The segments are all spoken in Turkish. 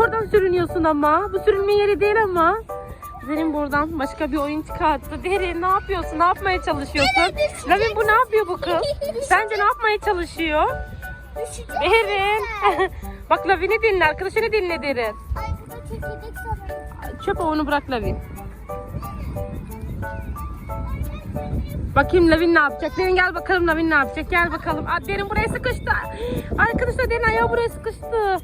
oradan sürünüyorsun ama. Bu sürünme yeri değil ama. Derin buradan başka bir oyun çıkarttı. Derin ne yapıyorsun? Ne yapmaya çalışıyorsun? Lavin bu ne yapıyor bu kız? Sence ne yapmaya çalışıyor? Derin. Bak Lavin'i dinle. Arkadaşını dinle Derin. Çöp onu bırak Lavin. Bakayım Lavin ne yapacak? Derin gel bakalım Lavin ne yapacak? Gel bakalım. Aa, derin buraya sıkıştı. Arkadaşlar Derin ayağı buraya sıkıştı.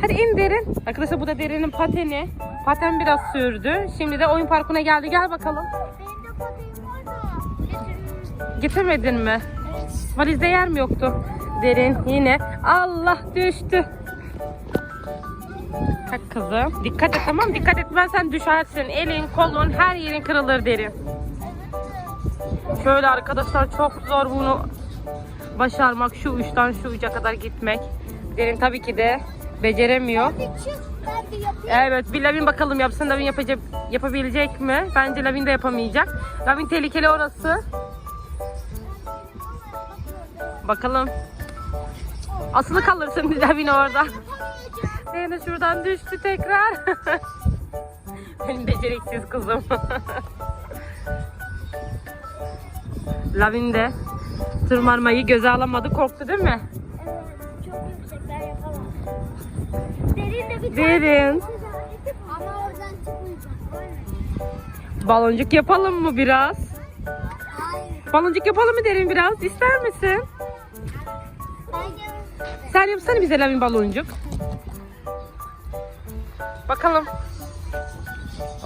Hadi in Derin. Arkadaşlar bu da Derin'in pateni. Paten biraz sürdü. Şimdi de oyun parkına geldi. Gel bakalım. Benim de patayım orada. Getirmedin mi? Evet. Valizde yer mi yoktu? Derin yine. Allah düştü. Kalk kızım. Dikkat et tamam Dikkat etmezsen düşersin. Elin, kolun, her yerin kırılır derin. Şöyle arkadaşlar çok zor bunu başarmak. Şu uçtan şu uca kadar gitmek. Derin tabii ki de beceremiyor. Evet bir Lavin bakalım yapsın. Lavin yapacak, yapabilecek mi? Bence Lavin de yapamayacak. Lavin tehlikeli orası. Bakalım. Asılı kalırsın Lavin orada. Zeynep şuradan düştü tekrar. Benim beceriksiz kızım. Lavin de tırmanmayı göze alamadı. Korktu değil mi? Derin de bir Derin. Ama oradan çıkmayacak. Baloncuk yapalım mı biraz? Hayır. Baloncuk yapalım mı derin biraz? İster misin? Sen yapsana bize Lavin baloncuk. Bakalım.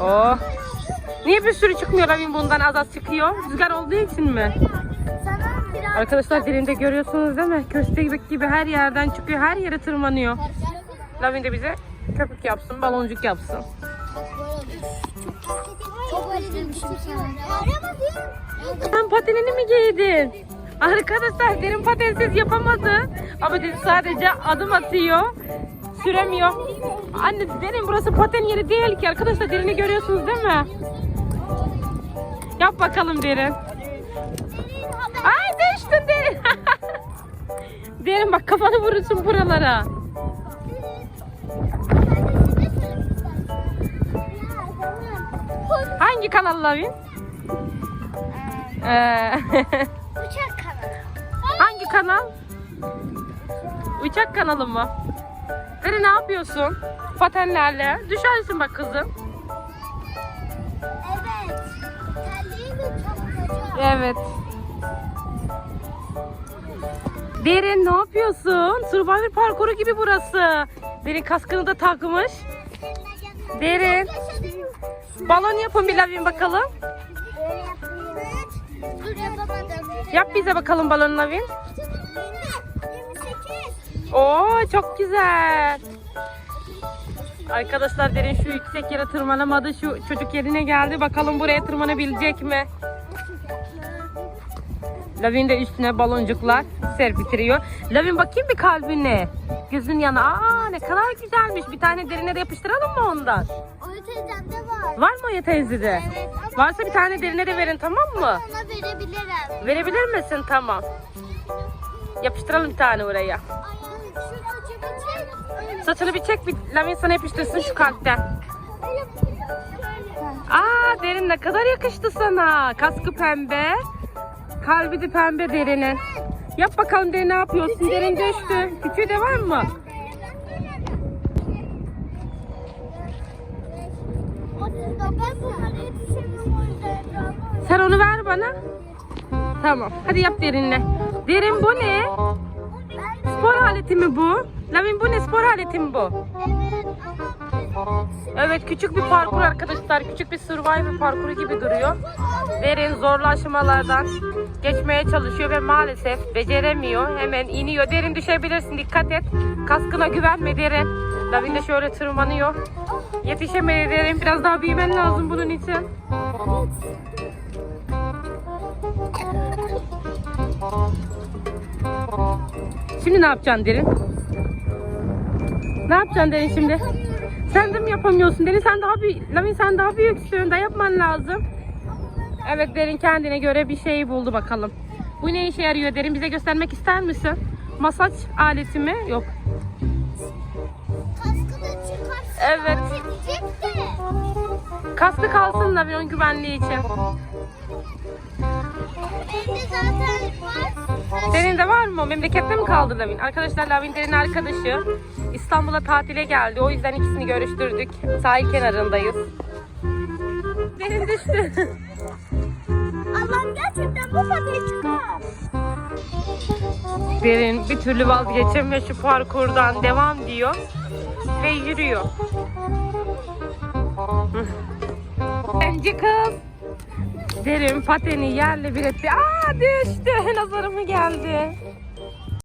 Oh. Niye bir sürü çıkmıyor Lavin bundan az az çıkıyor? Rüzgar olduğu için mi? Arkadaşlar derinde görüyorsunuz değil mi? Köstebek gibi her yerden çıkıyor. Her yere tırmanıyor. Lavin de bize köpük yapsın, baloncuk yapsın. Sen patenini mi giydin? Arkadaşlar derin patensiz yapamadı. Ama dedi sadece adım atıyor. Süremiyor. Anne derin burası paten yeri değil ki. Arkadaşlar derini görüyorsunuz değil mi? Yap bakalım derin. Ay düştün derin. derin bak kafanı vurursun buralara. Hangi kanal Lavin? Ee, Uçak kanalı. hangi kanal? Uçak kanalı mı? Derin ne yapıyorsun? Patenlerle. Düşersin bak kızım. Evet. Terliği de. Evet. Derin ne yapıyorsun? Survivor parkuru gibi burası. Derin kaskını da takmış. Derin. Balon yapın bir Lavin bakalım. Yap bize bakalım balon Lavin. 28. Oo çok güzel. Arkadaşlar derin şu yüksek yere tırmanamadı. Şu çocuk yerine geldi. Bakalım buraya tırmanabilecek mi? Lavin de üstüne baloncuklar serpiştiriyor. Lavin bakayım bir kalbine. Gözün yana. Aa ne kadar güzelmiş. Bir tane derine de yapıştıralım mı ondan? Oy teyzemde var. Var mı Oya teyzede? Evet ama Varsa bir tane derine de verin tamam mı? ona verebilirim. Verebilir misin? Tamam. Yapıştıralım bir tane oraya. Ay, şu çek. Saçını bir çek bir Lavin sana yapıştırsın şu kalpten. Öyle. Aa derin ne kadar yakıştı sana. Kaskı pembe. Kalbi de pembe derinin. Yap bakalım derin ne yapıyorsun? Derin düştü. Küçüğü de var mı? Sen onu ver bana. Tamam. Hadi yap derinle. Derin bu ne? Spor aleti mi bu? Lavin bu ne? Spor aleti mi bu? Evet küçük bir parkur arkadaşlar. Küçük bir survivor parkuru gibi duruyor. Derin zorlu aşamalardan geçmeye çalışıyor ve maalesef beceremiyor. Hemen iniyor. Derin düşebilirsin. Dikkat et. Kaskına güvenme derin. Lavin de şöyle tırmanıyor. Yetişemedi derin. Biraz daha büyümen lazım bunun için. Şimdi ne yapacaksın derin? Ne yapacaksın derin şimdi? Sen de mi yapamıyorsun derin? Sen daha bir Lavin sen daha büyüksün. Daha yapman lazım. Evet derin kendine göre bir şey buldu bakalım. Bu ne işe yarıyor derin? Bize göstermek ister misin? Masaj aleti mi? Yok. kaskı da çıkarsa Evet. Çekecek de. Kaskı kalsın Lavin onun güvenliği için. Bende zaten var. Senin de var mı? Memlekette mi kaldı Lavin? Arkadaşlar Lavin Derin arkadaşı İstanbul'a tatile geldi. O yüzden ikisini görüştürdük. Sahil kenarındayız. Derin düştü. Derin bir türlü vazgeçemiyor şu parkurdan. Devam diyor. Ve yürüyor. Bence kız. Derin pateni yerle bir etti. Aa düştü. Nazarımı geldi.